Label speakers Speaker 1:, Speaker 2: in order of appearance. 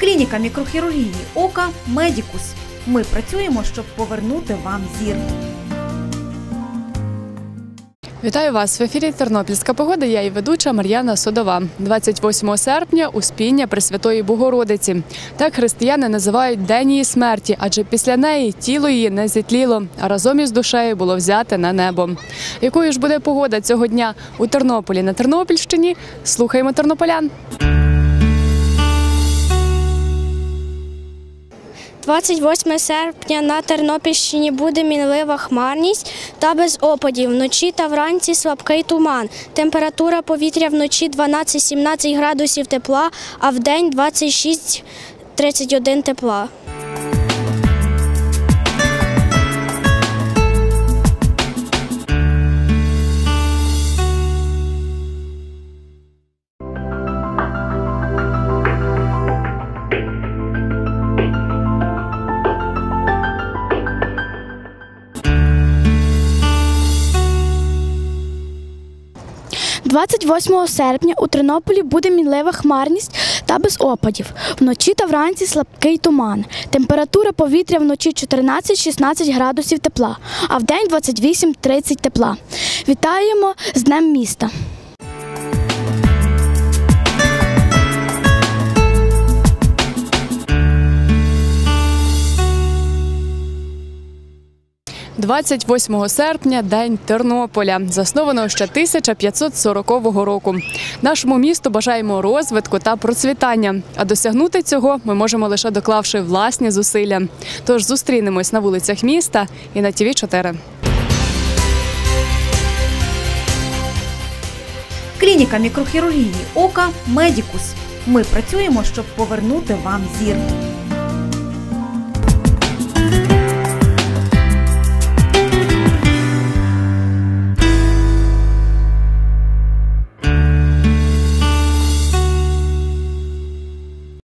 Speaker 1: Клініка мікрохірургії ока Медікус. Ми працюємо, щоб повернути вам зір.
Speaker 2: Вітаю вас в ефірі Тернопільська погода. Я і ведуча Мар'яна Содова. 28 серпня успіння Пресвятої Богородиці. Так християни називають День її смерті, адже після неї тіло її не зітліло, а разом із душею було взяте на небо. Якою ж буде погода цього дня у Тернополі на Тернопільщині? Слухаємо тернополян.
Speaker 3: 28 серпня на Тернопільщині буде мінлива хмарність та без опадів. Вночі та вранці слабкий туман. Температура повітря вночі 12-17 градусів тепла, а в день 26-31 тепла.
Speaker 4: – 28 серпня у Тернополі буде мінлива хмарність та без опадів. Вночі та вранці слабкий туман. Температура повітря вночі 14-16 градусів тепла, а в день 28-30 тепла. Вітаємо з Днем міста!
Speaker 2: – 28 серпня День Тернополя, засновано ще 1540 року. Нашому місту бажаємо розвитку та процвітання. А досягнути цього ми можемо лише доклавши власні зусилля. Тож зустрінемось на вулицях міста і на ТВ 4
Speaker 1: Клініка мікрохірургії ока Медікус. Ми працюємо, щоб повернути вам зір.